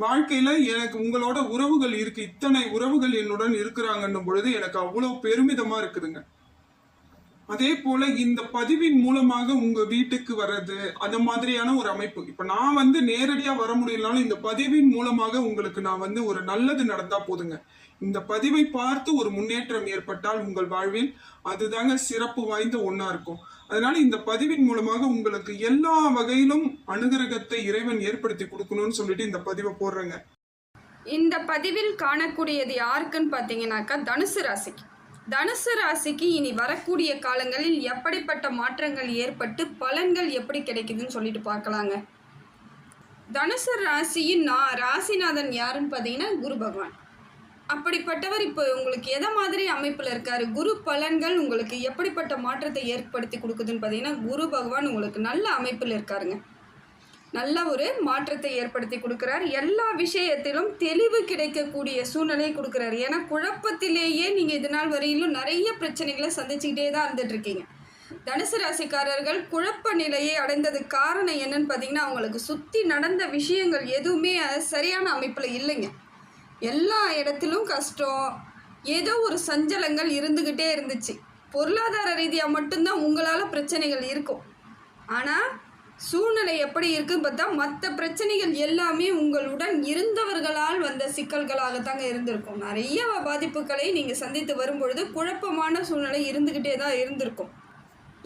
வாழ்க்கையில எனக்கு உங்களோட உறவுகள் இருக்கு. இத்தனை உறவுகள் என்னுடன் இருக்கிறாங்கன்னும் பொழுது எனக்கு அவ்வளவு பெருமிதமா இருக்குதுங்க. அதே போல இந்த பதிவின் மூலமாக உங்க வீட்டுக்கு வர்றது அந்த மாதிரியான ஒரு அமைப்பு. இப்ப நான் வந்து நேரடியா வர முடியலனாலும் இந்த பதிவின் மூலமாக உங்களுக்கு நான் வந்து ஒரு நல்லது நடந்தா போதுங்க. இந்த பதிவை பார்த்து ஒரு முன்னேற்றம் ஏற்பட்டால் உங்கள் வாழ்வில் அதுதாங்க சிறப்பு வாய்ந்த ஒன்றா இருக்கும். அதனால இந்த பதிவின் மூலமாக உங்களுக்கு எல்லா வகையிலும் அனுகிரகத்தை இறைவன் ஏற்படுத்தி கொடுக்கணும்னு சொல்லிட்டு இந்த பதிவை போடுறேங்க. இந்த பதிவில் காணக்கூடியது யாருக்குன்னு பார்த்தீங்கன்னாக்கா தனுசு ராசிக்கு. தனுசு ராசிக்கு இனி வரக்கூடிய காலங்களில் எப்படிப்பட்ட மாற்றங்கள் ஏற்பட்டு பலன்கள் எப்படி கிடைக்குதுன்னு சொல்லிட்டு பார்க்கலாங்க. தனுசு ராசியின் நான் ராசிநாதன் யாருன்னு பார்த்தீங்கன்னா குரு பகவான். அப்படிப்பட்டவர் இப்போ உங்களுக்கு எதை மாதிரி அமைப்பில் இருக்கார்? குரு பலன்கள் உங்களுக்கு எப்படிப்பட்ட மாற்றத்தை ஏற்படுத்தி கொடுக்குதுன்னு பார்த்தீங்கன்னா குரு பகவான் உங்களுக்கு நல்ல அமைப்பில் இருக்காருங்க. நல்ல ஒரு மாற்றத்தை ஏற்படுத்தி கொடுக்குறார். எல்லா விஷயத்திலும் தெளிவு கிடைக்கக்கூடிய சூழ்நிலையை கொடுக்குறாரு. ஏன்னா குழப்பத்திலேயே நீங்கள் இது நாள் வரையிலும் நிறைய பிரச்சனைகளை சந்திச்சுக்கிட்டே தான் இருந்துட்டுருக்கீங்க. தனுசு ராசிக்காரர்கள் குழப்ப நிலையை அடைந்ததுக்கு காரணம் என்னன்னு பார்த்தீங்கன்னா அவங்களுக்கு சுற்றி நடந்த விஷயங்கள் எதுவுமே சரியான அமைப்பில் இல்லைங்க. எல்லா இடத்திலும் கஷ்டம். ஏதோ ஒரு சஞ்சலங்கள் இருந்துக்கிட்டே இருந்துச்சு. பொருளாதார ரீதியாக மட்டும்தான் உங்களால் பிரச்சனைகள் இருக்கும். ஆனால் சூழ்நிலை எப்படி இருக்குன்னு பார்த்தா மற்ற பிரச்சனைகள் எல்லாமே உங்களுடன் இருந்தவர்களால் வந்த சிக்கல்களாகத்தாங்க இருந்திருக்கும். நிறைய பாதிப்புகளை நீங்கள் சந்தித்து வரும்பொழுது குழப்பமான சூழ்நிலை இருந்துக்கிட்டே தான் இருந்திருக்கும்.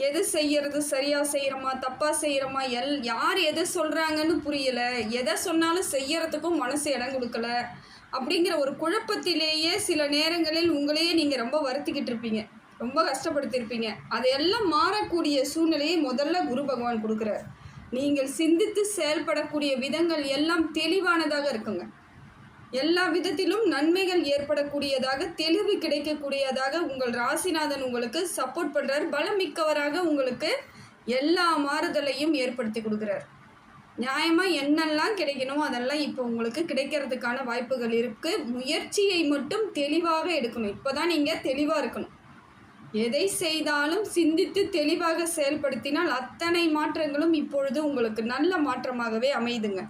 எது செய்கிறது சரியாக செய்கிறோமா தப்பாக செய்கிறோமா எல் யார் எது சொல்கிறாங்கன்னு புரியலை. எதை சொன்னாலும் செய்யறதுக்கும் மனசு இடம் கொடுக்கல. அப்படிங்கிற ஒரு குழப்பத்திலேயே சில நேரங்களில் உங்களையே நீங்கள் ரொம்ப வருத்திக்கிட்டு இருப்பீங்க. ரொம்ப கஷ்டப்படுத்தியிருப்பீங்க. அதையெல்லாம் மாறக்கூடிய சூழ்நிலையை முதல்ல குரு பகவான் கொடுக்குறார். நீங்கள் சிந்தித்து செயல்படக்கூடிய விதங்கள் எல்லாம் தெளிவானதாக இருக்குங்க. எல்லா விதத்திலும் நன்மைகள் ஏற்படக்கூடியதாக தெளிவு கிடைக்கக்கூடியதாக உங்கள் ராசிநாதன் உங்களுக்கு சப்போர்ட் பண்ணுறார் பலம் மிக்கவராக உங்களுக்கு எல்லா மாறுதலையும் ஏற்படுத்தி கொடுக்குறார். நியாயமாக என்னெல்லாம் கிடைக்கணுமோ அதெல்லாம் இப்போ உங்களுக்கு கிடைக்கிறதுக்கான வாய்ப்புகள் இருக்குது முயற்சியை மட்டும் தெளிவாக எடுக்கணும். இப்போ தான் நீங்கள் தெளிவாக இருக்கணும். எதை செய்தாலும் சிந்தித்து தெளிவாக செயல்படுத்தினால் அத்தனை மாற்றங்களும் இப்பொழுது உங்களுக்கு நல்ல மாற்றமாகவே அமையுதுங்க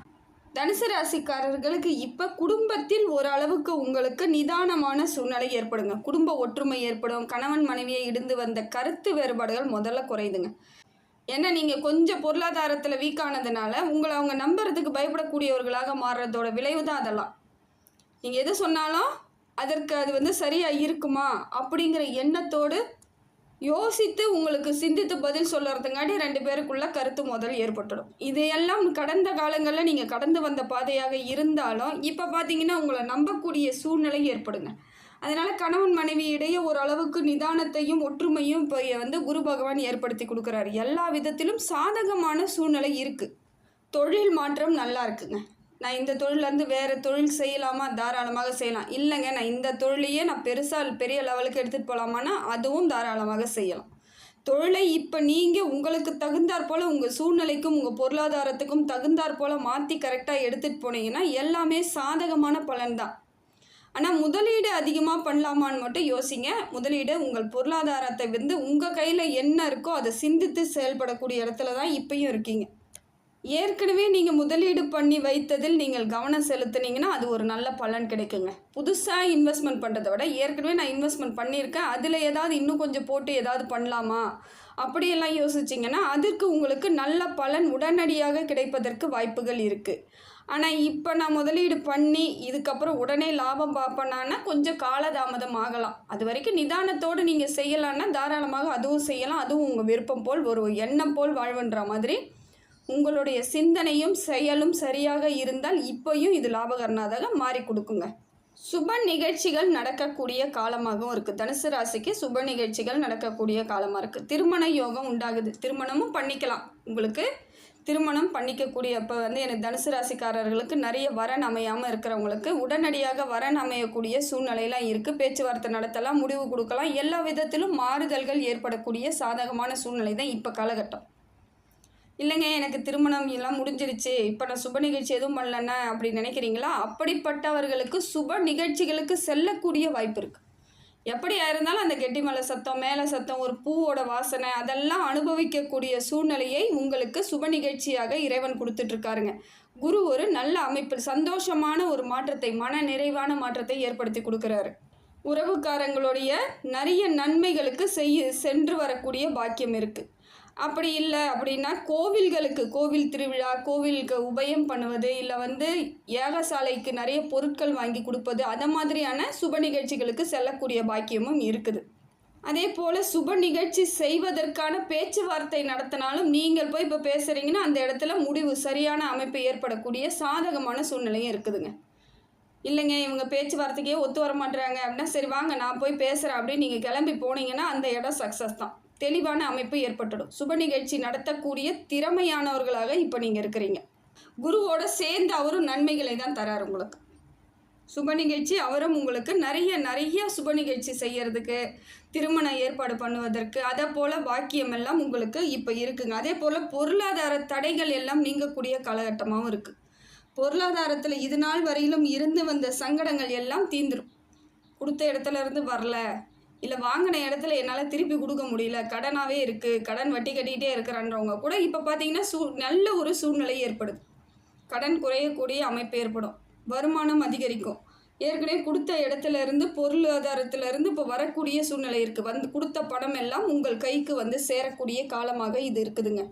தனுசு ராசிக்காரர்களுக்கு இப்போ குடும்பத்தில் ஓரளவுக்கு உங்களுக்கு நிதானமான சூழ்நிலை ஏற்படுங்க. குடும்ப ஒற்றுமை ஏற்படும். கணவன் மனைவியை இடிந்து வந்த கருத்து வேறுபாடுகள் முதல்ல குறையுதுங்க. ஏன்னா நீங்கள் கொஞ்சம் பொருளாதாரத்தில் வீக்கானதுனால உங்களை அவங்க நம்புறதுக்கு பயப்படக்கூடியவர்களாக மாறுறதோட விளைவு தான் அதெல்லாம். நீங்கள் எது சொன்னாலும் அதற்கு அது வந்து சரியாக இருக்குமா அப்படிங்கிற எண்ணத்தோடு யோசித்து உங்களுக்கு சிந்தித்து பதில் சொல்லுறதுங்காட்டி ரெண்டு பேருக்குள்ள கருத்து முதல் ஏற்பட்டுடும். இதையெல்லாம் கடந்த காலங்களில் நீங்கள் கடந்து வந்த பாதையாக இருந்தாலும் இப்போ பார்த்தீங்கன்னா உங்களை நம்பக்கூடிய சூழ்நிலை ஏற்படுங்க. அதனால் கணவன் மனைவி இடையே ஓரளவுக்கு நிதானத்தையும் ஒற்றுமையும் இப்போ வந்து குரு பகவான் ஏற்படுத்தி கொடுக்குறாரு. எல்லா விதத்திலும் சாதகமான சூழ்நிலை இருக்குது தொழில் மாற்றம் நல்லா இருக்குங்க. நான் இந்த தொழிலேருந்து வேறு தொழில் செய்யலாமா? தாராளமாக செய்யலாம். இல்லைங்க நான் இந்த தொழிலையே நான் பெருசாக பெரிய லெவலுக்கு எடுத்துகிட்டு போகலாமான்னா அதுவும் தாராளமாக செய்யலாம். தொழிலை இப்போ நீங்கள் உங்களுக்கு தகுந்தாற் போல் உங்கள் சூழ்நிலைக்கும் உங்கள் பொருளாதாரத்துக்கும் தகுந்தாற் போல் மாற்றி கரெக்டாக எடுத்துகிட்டு போனீங்கன்னா எல்லாமே சாதகமான பலன் தான். ஆனால் முதலீடு அதிகமாக பண்ணலாமான்னு மட்டும் யோசிங்க. முதலீடு உங்கள் பொருளாதாரத்தை வந்து உங்கள் கையில் என்ன இருக்கோ அதை சிந்தித்து செயல்படக்கூடிய இடத்துல தான் இப்பயும் இருக்கீங்க. ஏற்கனவே நீங்கள் முதலீடு பண்ணி வைத்ததில் நீங்கள் கவனம் செலுத்துனீங்கன்னா அது ஒரு நல்ல பலன் கிடைக்குங்க. புதுசாக இன்வெஸ்ட்மெண்ட் பண்ணுறதை விட ஏற்கனவே நான் இன்வெஸ்ட்மெண்ட் பண்ணியிருக்கேன். அதில் ஏதாவது இன்னும் கொஞ்சம் போட்டு ஏதாவது பண்ணலாமா? அப்படியெல்லாம் யோசிச்சிங்கன்னா அதற்கு உங்களுக்கு நல்ல பலன் உடனடியாக கிடைப்பதற்கு வாய்ப்புகள் இருக்குது ஆனால் இப்போ நான் முதலீடு பண்ணி இதுக்கப்புறம் உடனே லாபம் பார்ப்பேனான்னா கொஞ்சம் காலதாமதம் ஆகலாம். அது வரைக்கும் நிதானத்தோடு நீங்கள் செய்யலான்னா தாராளமாக அதுவும் செய்யலாம். அதுவும் உங்கள் விருப்பம் போல் ஒரு எண்ணம் போல் வாழ்வுன்ற மாதிரி உங்களுடைய சிந்தனையும் செயலும் சரியாக இருந்தால் இப்போயும் இது லாபகரனாதாக மாறி கொடுக்குங்க. சுப நிகழ்ச்சிகள் நடக்கக்கூடிய காலமாகவும் இருக்குது தனுசு ராசிக்கு சுப நிகழ்ச்சிகள் நடக்கக்கூடிய காலமாக இருக்குது திருமண யோகம் உண்டாகுது. திருமணமும் பண்ணிக்கலாம். உங்களுக்கு திருமணம் பண்ணிக்கக்கூடிய இப்போ வந்து எனக்கு தனுசு ராசிக்காரர்களுக்கு நிறைய வரன் அமையாமல் இருக்கிறவங்களுக்கு உடனடியாக வரன் அமையக்கூடிய சூழ்நிலையெல்லாம் இருக்குது பேச்சுவார்த்தை நடத்தலாம் முடிவு கொடுக்கலாம். எல்லா விதத்திலும் மாறுதல்கள் ஏற்படக்கூடிய சாதகமான சூழ்நிலை தான் இப்போ காலகட்டம். இல்லைங்க எனக்கு திருமணம் எல்லாம் முடிஞ்சிருச்சு இப்போ நான் சுப நிகழ்ச்சி எதுவும் பண்ணலன்னா அப்படி நினைக்கிறீங்களா? அப்படிப்பட்டவர்களுக்கு சுப நிகழ்ச்சிகளுக்கு செல்லக்கூடிய வாய்ப்பு இருக்குது எப்படியா இருந்தாலும் அந்த கெட்டி மலை சத்தம் மேலே சத்தம் ஒரு பூவோட வாசனை அதெல்லாம் அனுபவிக்கக்கூடிய சூழ்நிலையை உங்களுக்கு சுப நிகழ்ச்சியாக இறைவன் கொடுத்துட்ருக்காருங்க. குரு ஒரு நல்ல அமைப்பில் சந்தோஷமான ஒரு மாற்றத்தை மன நிறைவான மாற்றத்தை ஏற்படுத்தி கொடுக்குறாரு. உறவுக்காரங்களுடைய நிறைய நன்மைகளுக்கு செய்ய சென்று வரக்கூடிய பாக்கியம் இருக்குது அப்படி இல்லை அப்படின்னா கோவில்களுக்கு கோவில் திருவிழா கோவிலுக்கு உபயம் பண்ணுவது இல்லை வந்து ஏகசாலைக்கு நிறைய பொருட்கள் வாங்கி கொடுப்பது அதை மாதிரியான சுப நிகழ்ச்சிகளுக்கு செல்லக்கூடிய பாக்கியமும் இருக்குது. அதே போல் சுப நிகழ்ச்சி செய்வதற்கான பேச்சுவார்த்தை நடத்தினாலும் நீங்கள் போய் இப்போ பேசுகிறீங்கன்னா அந்த இடத்துல முடிவு சரியான அமைப்பு ஏற்படக்கூடிய சாதகமான சூழ்நிலையும் இருக்குதுங்க. இல்லைங்க இவங்க பேச்சுவார்த்தைக்கே ஒத்து வர மாட்டுறாங்க அப்படின்னா சரி வாங்க நான் போய் பேசுகிறேன் அப்படின்னு நீங்கள் கிளம்பி போனீங்கன்னா அந்த இடம் சக்ஸஸ் தான். தெளிவான அமைப்பு ஏற்பட்டுடும். சுப நிகழ்ச்சி நடத்தக்கூடிய திறமையானவர்களாக இப்போ நீங்கள் இருக்கிறீங்க. குருவோட சேர்ந்து அவரும் நன்மைகளை தான் தராரு உங்களுக்கு. சுப நிகழ்ச்சி அவரும் உங்களுக்கு நிறைய நிறைய சுப நிகழ்ச்சி செய்யறதுக்கு திருமண ஏற்பாடு பண்ணுவதற்கு அதை போல் பாக்கியம் எல்லாம் உங்களுக்கு இப்போ இருக்குங்க. அதே போல் பொருளாதார தடைகள் எல்லாம் நீங்கக்கூடிய காலகட்டமாகவும் இருக்குது பொருளாதாரத்தில் இது நாள் வரையிலும் இருந்து வந்த சங்கடங்கள் எல்லாம் தீந்துடும் கொடுத்த இடத்துல இருந்து வரல. இல்லை வாங்கின இடத்துல என்னால் திருப்பி கொடுக்க முடியல. கடனாகவே இருக்குது கடன் வட்டி கட்டிக்கிட்டே இருக்கிறான்றவங்க கூட இப்போ பார்த்தீங்கன்னா சூ நல்ல ஒரு சூழ்நிலை ஏற்படுது. கடன் குறையக்கூடிய அமைப்பு ஏற்படும். வருமானம் அதிகரிக்கும். ஏற்கனவே கொடுத்த இடத்துல இருந்து பொருளாதாரத்திலிருந்து இப்போ வரக்கூடிய சூழ்நிலை இருக்குது வந்து கொடுத்த பணம் எல்லாம் உங்கள் கைக்கு வந்து சேரக்கூடிய காலமாக இது இருக்குதுங்க.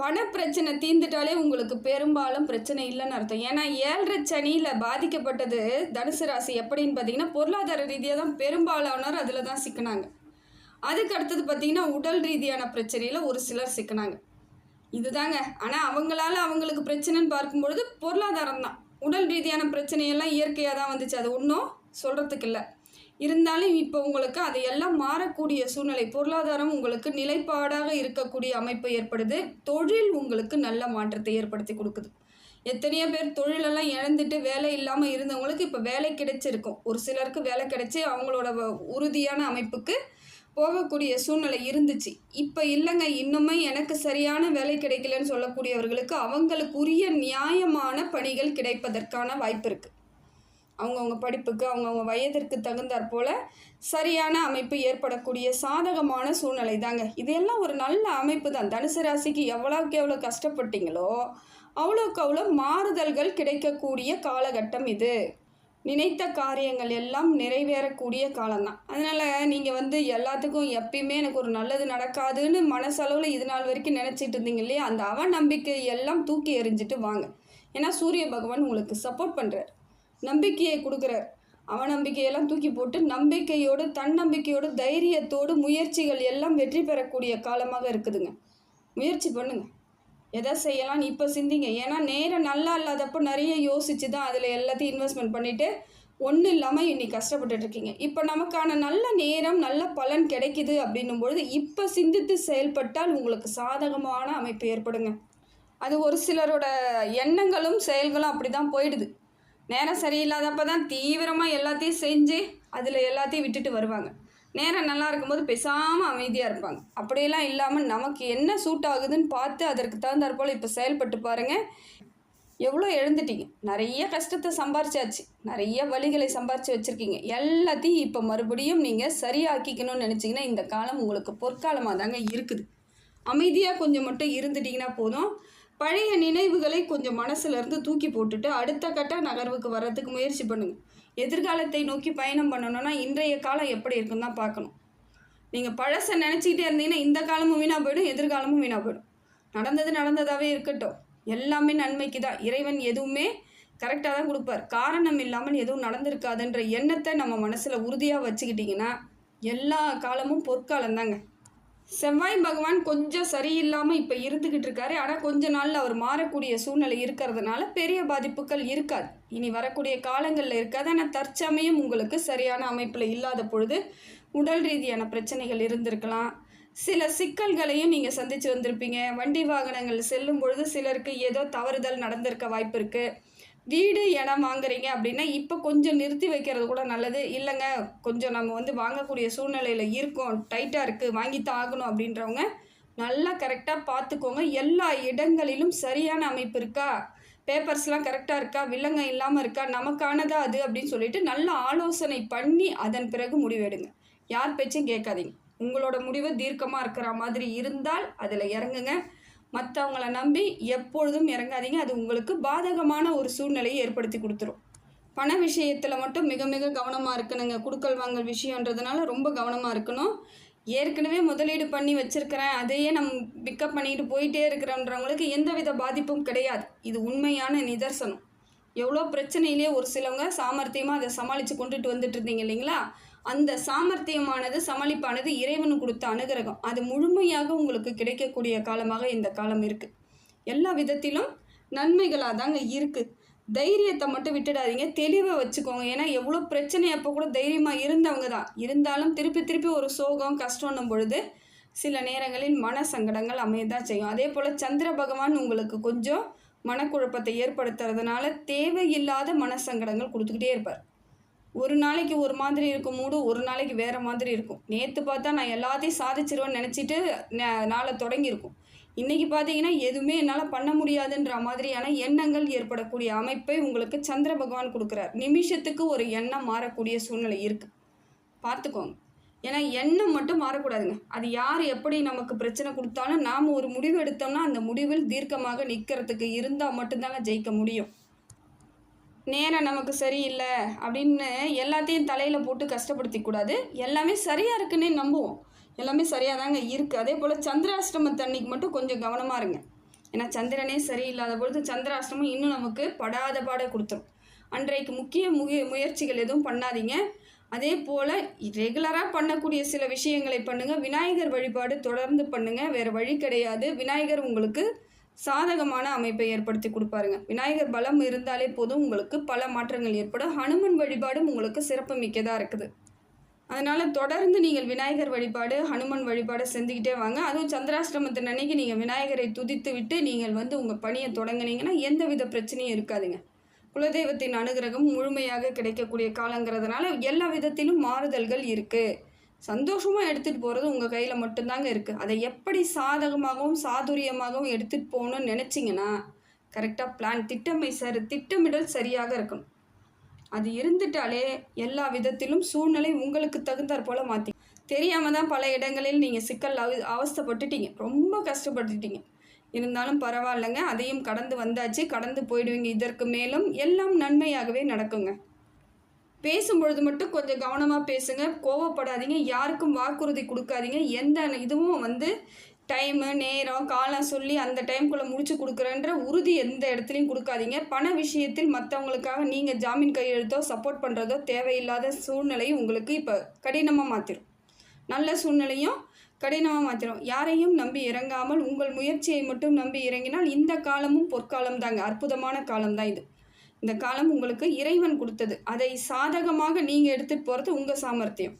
பண பிரச்சனை தீர்ந்துட்டாலே உங்களுக்கு பெரும்பாலும் பிரச்சனை இல்லைன்னு அர்த்தம். ஏன்னா ஏழரை சனியில் பாதிக்கப்பட்டது தனுசு ராசி. எப்படின்னு பார்த்தீங்கன்னா பொருளாதார ரீதியாக தான் பெரும்பாலானோர் அதில் தான் சிக்கினாங்க. அதுக்கு அடுத்தது பார்த்தீங்கன்னா உடல் ரீதியான பிரச்சனையில் ஒரு சிலர் சிக்கினாங்க. இதுதாங்க. ஆனால் அவங்களால அவங்களுக்கு பிரச்சனைன்னு பார்க்கும்பொழுது பொருளாதாரம் தான். உடல் ரீதியான பிரச்சனையெல்லாம் இயற்கையாக தான் வந்துச்சு. அது ஒன்றும் சொல்கிறதுக்கு இல்லை. இருந்தாலும் இப்போ உங்களுக்கு அதையெல்லாம் மாறக்கூடிய சூழ்நிலை பொருளாதாரம் உங்களுக்கு நிலைப்பாடாக இருக்கக்கூடிய அமைப்பு ஏற்படுது. தொழில் உங்களுக்கு நல்ல மாற்றத்தை ஏற்படுத்தி கொடுக்குது. எத்தனையோ பேர் தொழிலெல்லாம் இழந்துட்டு வேலை இல்லாமல் இருந்தவங்களுக்கு இப்போ வேலை கிடைச்சிருக்கும். ஒரு சிலருக்கு வேலை கிடைச்சி அவங்களோட வ- உறுதியான அமைப்புக்கு போகக்கூடிய சூழ்நிலை இருந்துச்சு. இப்போ இல்லைங்க இன்னுமே எனக்கு சரியான வேலை கிடைக்கலன்னு சொல்லக்கூடியவர்களுக்கு அவங்களுக்குரிய நியாயமான பணிகள் கிடைப்பதற்கான வாய்ப்பு இருக்குது அவங்கவுங்க படிப்புக்கு அவங்கவுங்க வயதிற்கு தகுந்தாற் போல சரியான அமைப்பு ஏற்படக்கூடிய சாதகமான சூழ்நிலை தாங்க இதெல்லாம் ஒரு நல்ல அமைப்பு தான் தனுசு ராசிக்கு எவ்வளோக்கு எவ்வளோ கஷ்டப்பட்டீங்களோ அவ்வளோக்கு அவ்வளோ மாறுதல்கள் கிடைக்கக்கூடிய காலகட்டம் இது. நினைத்த காரியங்கள் எல்லாம் நிறைவேறக்கூடிய காலம்தான். அதனால் நீங்கள் வந்து எல்லாத்துக்கும் எப்பயுமே எனக்கு ஒரு நல்லது நடக்காதுன்னு மனசளவில் இது நாள் வரைக்கும் நினச்சிட்டு இருந்தீங்க இல்லையா? அந்த அவநம்பிக்கை எல்லாம் தூக்கி எறிஞ்சிட்டு வாங்க. ஏன்னா சூரிய பகவான் உங்களுக்கு சப்போர்ட் பண்ணுறாரு நம்பிக்கையை கொடுக்குறார். அவநம்பிக்கையெல்லாம் தூக்கி போட்டு நம்பிக்கையோடு தன்னம்பிக்கையோடு தைரியத்தோடு முயற்சிகள் எல்லாம் வெற்றி பெறக்கூடிய காலமாக இருக்குதுங்க. முயற்சி பண்ணுங்க. எதை செய்யலாம் இப்போ சிந்திங்க. ஏன்னா நேரம் நல்லா இல்லாதப்போ நிறைய யோசிச்சு தான் அதில் எல்லாத்தையும் இன்வெஸ்ட்மெண்ட் பண்ணிவிட்டு ஒன்றும் இல்லாமல் இன்னைக்கு கஷ்டப்பட்டுட்டு இருக்கீங்க. இப்போ நமக்கான நல்ல நேரம் நல்ல பலன் கிடைக்குது அப்படின்னும் பொழுது இப்போ சிந்தித்து செயல்பட்டால் உங்களுக்கு சாதகமான அமைப்பு ஏற்படுங்க. அது ஒரு சிலரோட எண்ணங்களும் செயல்களும் அப்படி தான் போயிடுது. நேரம் சரியில்லாதப்ப தான் தீவிரமாக எல்லாத்தையும் செஞ்சு அதில் எல்லாத்தையும் விட்டுட்டு வருவாங்க. நேரம் நல்லா இருக்கும்போது பேசாமல் அமைதியாக இருப்பாங்க. அப்படியெல்லாம் இல்லாமல் நமக்கு என்ன சூட் ஆகுதுன்னு பார்த்து அதற்கு தகுந்தாற் போல் இப்போ செயல்பட்டு பாருங்கள் எவ்வளோ எழுந்துட்டீங்க. நிறைய கஷ்டத்தை சம்பாரிச்சாச்சு. நிறைய வழிகளை சம்பாரித்து வச்சுருக்கீங்க. எல்லாத்தையும் இப்போ மறுபடியும் நீங்கள் சரியாக்கிக்கணும்னு நினச்சிங்கன்னா இந்த காலம் உங்களுக்கு பொற்காலமாக தாங்க இருக்குது. அமைதியாக கொஞ்சம் மட்டும் இருந்துட்டிங்கன்னா போதும். பழைய நினைவுகளை கொஞ்சம் மனசுலேருந்து தூக்கி போட்டுட்டு அடுத்த கட்ட நகர்வுக்கு வர்றதுக்கு முயற்சி பண்ணுங்கள் எதிர்காலத்தை நோக்கி பயணம் பண்ணணும்னா இன்றைய காலம் எப்படி இருக்குன்னு தான் பார்க்கணும். நீங்கள் பழசை நினச்சிக்கிட்டே இருந்தீங்கன்னா இந்த காலமும் வீணாக போயிடும் எதிர்காலமும் வீணாக போயிடும். நடந்தது நடந்ததாகவே இருக்கட்டும். எல்லாமே நன்மைக்கு தான். இறைவன் எதுவுமே கரெக்டாக தான் கொடுப்பார். காரணம் இல்லாமல் எதுவும் நடந்திருக்காதுன்ற எண்ணத்தை நம்ம மனசில் உறுதியாக வச்சுக்கிட்டிங்கன்னா எல்லா காலமும் பொற்காலம் தாங்க செவ்வாய் பகவான் கொஞ்சம் சரியில்லாமல் இப்போ இருந்துக்கிட்டு இருக்காரு. ஆனால் கொஞ்ச நாளில் அவர் மாறக்கூடிய சூழ்நிலை இருக்கிறதுனால பெரிய பாதிப்புகள் இருக்காது. இனி வரக்கூடிய காலங்களில் இருக்காது. ஆனால் தற்சமயம் உங்களுக்கு சரியான அமைப்பில் இல்லாத பொழுது உடல் ரீதியான பிரச்சனைகள் இருந்திருக்கலாம். சில சிக்கல்களையும் நீங்கள் சந்தித்து வந்திருப்பீங்க. வண்டி வாகனங்கள் செல்லும் பொழுது சிலருக்கு ஏதோ தவறுதல் நடந்திருக்க வாய்ப்பு இருக்குது வீடு இடம் வாங்குறீங்க அப்படின்னா இப்போ கொஞ்சம் நிறுத்தி வைக்கிறது கூட நல்லது. இல்லைங்க கொஞ்சம் நம்ம வந்து வாங்கக்கூடிய சூழ்நிலையில் இருக்கோம். டைட்டாக இருக்குது வாங்கித்தான் ஆகணும் அப்படின்றவங்க நல்லா கரெக்டாக பார்த்துக்கோங்க. எல்லா இடங்களிலும் சரியான அமைப்பு இருக்கா? பேப்பர்ஸ்லாம் கரெக்டாக இருக்கா? வில்லங்க இல்லாமல் இருக்கா? நமக்கானதா அது அப்படின்னு சொல்லிட்டு நல்ல ஆலோசனை பண்ணி அதன் பிறகு முடிவெடுங்க. யார் பேச்சும் கேட்காதீங்க. உங்களோட முடிவு தீர்க்கமாக இருக்கிற மாதிரி இருந்தால் அதில் இறங்குங்க. மற்றவங்கள நம்பி எப்பொழுதும் இறங்காதீங்க. அது உங்களுக்கு பாதகமான ஒரு சூழ்நிலையை ஏற்படுத்தி கொடுத்துரும். பண விஷயத்தில் மட்டும் மிக மிக கவனமாக இருக்கணுங்க. குடுக்கல் வாங்கல் விஷயன்றதுனால ரொம்ப கவனமாக இருக்கணும். ஏற்கனவே முதலீடு பண்ணி வச்சிருக்கிறேன். அதையே நம் பிக்கப் பண்ணிட்டு போயிட்டே இருக்கிறோன்றவங்களுக்கு எந்தவித பாதிப்பும் கிடையாது. இது உண்மையான நிதர்சனம். எவ்வளோ பிரச்சனையிலே ஒரு சிலவங்க சாமர்த்தியமாக அதை சமாளித்து கொண்டுட்டு வந்துட்டு இருந்தீங்க இல்லைங்களா? அந்த சாமர்த்தியமானது சமாளிப்பானது இறைவன் கொடுத்த அனுகிரகம். அது முழுமையாக உங்களுக்கு கிடைக்கக்கூடிய காலமாக இந்த காலம் இருக்குது எல்லா விதத்திலும் நன்மைகளாக தாங்க இருக்குது தைரியத்தை மட்டும் விட்டுடாதீங்க. தெளிவை வச்சுக்கோங்க. ஏன்னா எவ்வளோ பிரச்சனை அப்போ கூட தைரியமாக இருந்தவங்க தான். இருந்தாலும் திருப்பி திருப்பி ஒரு சோகம் கஷ்டம்னும் பொழுது சில நேரங்களில் மன சங்கடங்கள் அமையதான் செய்யும். அதே போல் சந்திர பகவான் உங்களுக்கு கொஞ்சம் மனக்குழப்பத்தை ஏற்படுத்துறதுனால தேவையில்லாத மனசங்கடங்கள் கொடுத்துக்கிட்டே இருப்பார். ஒரு நாளைக்கு ஒரு மாதிரி இருக்கும் மூடு ஒரு நாளைக்கு வேறு மாதிரி இருக்கும். நேற்று பார்த்தா நான் எல்லாத்தையும் சாதிச்சிருவேன்னு நினச்சிட்டு நாளை தொடங்கியிருக்கும். இன்றைக்கி பார்த்தீங்கன்னா எதுவுமே என்னால் பண்ண முடியாதுன்ற மாதிரியான எண்ணங்கள் ஏற்படக்கூடிய அமைப்பை உங்களுக்கு சந்திர பகவான் கொடுக்குறார். நிமிஷத்துக்கு ஒரு எண்ணம் மாறக்கூடிய சூழ்நிலை இருக்குது பார்த்துக்கோங்க. ஏன்னா எண்ணம் மட்டும் மாறக்கூடாதுங்க. அது யார் எப்படி நமக்கு பிரச்சனை கொடுத்தாலும் நாம் ஒரு முடிவு எடுத்தோம்னா அந்த முடிவில் தீர்க்கமாக நிற்கிறதுக்கு இருந்தால் மட்டும்தாங்க ஜெயிக்க முடியும். நேரம் நமக்கு சரியில்லை அப்படின்னு எல்லாத்தையும் தலையில் போட்டு கஷ்டப்படுத்தி கூடாது எல்லாமே சரியாக இருக்குன்னே நம்புவோம். எல்லாமே சரியாக தாங்க இருக்குது அதே போல் சந்திராஷ்டமத்தன்னைக்கு மட்டும் கொஞ்சம் கவனமாக இருங்க. ஏன்னா சந்திரனே சரியில்லாத பொழுது சந்திராஷ்டிரமம் இன்னும் நமக்கு படாத பாட கொடுத்துரும். அன்றைக்கு முக்கிய முய முயற்சிகள் எதுவும் பண்ணாதீங்க. அதே போல் ரெகுலராக பண்ணக்கூடிய சில விஷயங்களை பண்ணுங்கள் விநாயகர் வழிபாடு தொடர்ந்து பண்ணுங்கள் வேறு வழி கிடையாது. விநாயகர் உங்களுக்கு சாதகமான அமைப்பை ஏற்படுத்தி கொடுப்பாருங்க. விநாயகர் பலம் இருந்தாலே போதும் உங்களுக்கு பல மாற்றங்கள் ஏற்படும். ஹனுமன் வழிபாடும் உங்களுக்கு சிறப்பு மிக்கதாக இருக்குது. அதனால் தொடர்ந்து நீங்கள் விநாயகர் வழிபாடு ஹனுமன் வழிபாடு செஞ்சுக்கிட்டே வாங்க. அதுவும் சந்திராஷ்டிரமத்தின் அன்னைக்கு நீங்கள் விநாயகரை துதித்து விட்டு நீங்கள் வந்து உங்கள் பணியை தொடங்குனீங்கன்னா எந்த வித பிரச்சனையும் இருக்காதுங்க. குலதெய்வத்தின் அனுகிரகம் முழுமையாக கிடைக்கக்கூடிய காலங்கிறதுனால எல்லா விதத்திலும் மாறுதல்கள் இருக்குது சந்தோஷமாக எடுத்துகிட்டு போகிறது உங்கள் கையில் மட்டும்தாங்க இருக்குது அதை எப்படி சாதகமாகவும் சாதுரியமாகவும் எடுத்துகிட்டு போகணும்னு நினச்சிங்கன்னா கரெக்டாக பிளான் திட்டமை சரி திட்டமிடல் சரியாக இருக்கணும் அது இருந்துட்டாலே எல்லா விதத்திலும் சூழ்நிலை உங்களுக்கு தகுந்தாற் போல் மாற்றி தெரியாமல் தான் பல இடங்களில் நீங்கள் சிக்கல் அவ அவஸ்தைப்பட்டுட்டீங்க. ரொம்ப கஷ்டப்பட்டுட்டீங்க. இருந்தாலும் பரவாயில்லைங்க. அதையும் கடந்து வந்தாச்சு. கடந்து போயிடுவீங்க. இதற்கு மேலும் எல்லாம் நன்மையாகவே நடக்குங்க. பேசும்பொழுது மட்டும் கொஞ்சம் கவனமாக பேசுங்க. கோவப்படாதீங்க. யாருக்கும் வாக்குறுதி கொடுக்காதீங்க. எந்த இதுவும் வந்து டைமு நேரம் காலம் சொல்லி அந்த டைம்குள்ளே முடிச்சு கொடுக்குறேன்ற உறுதி எந்த இடத்துலையும் கொடுக்காதீங்க. பண விஷயத்தில் மற்றவங்களுக்காக நீங்கள் ஜாமீன் கையெழுத்தோ சப்போர்ட் பண்ணுறதோ தேவையில்லாத சூழ்நிலையும் உங்களுக்கு இப்போ கடினமாக மாற்றிடும் நல்ல சூழ்நிலையும் கடினமாக மாற்றிடும் யாரையும் நம்பி இறங்காமல் உங்கள் முயற்சியை மட்டும் நம்பி இறங்கினால் இந்த காலமும் பொற்காலம் தாங்க அற்புதமான காலம் தான் இது. இந்த காலம் உங்களுக்கு இறைவன் கொடுத்தது. அதை சாதகமாக நீங்கள் எடுத்துகிட்டு போகிறது உங்கள் சாமர்த்தியம்.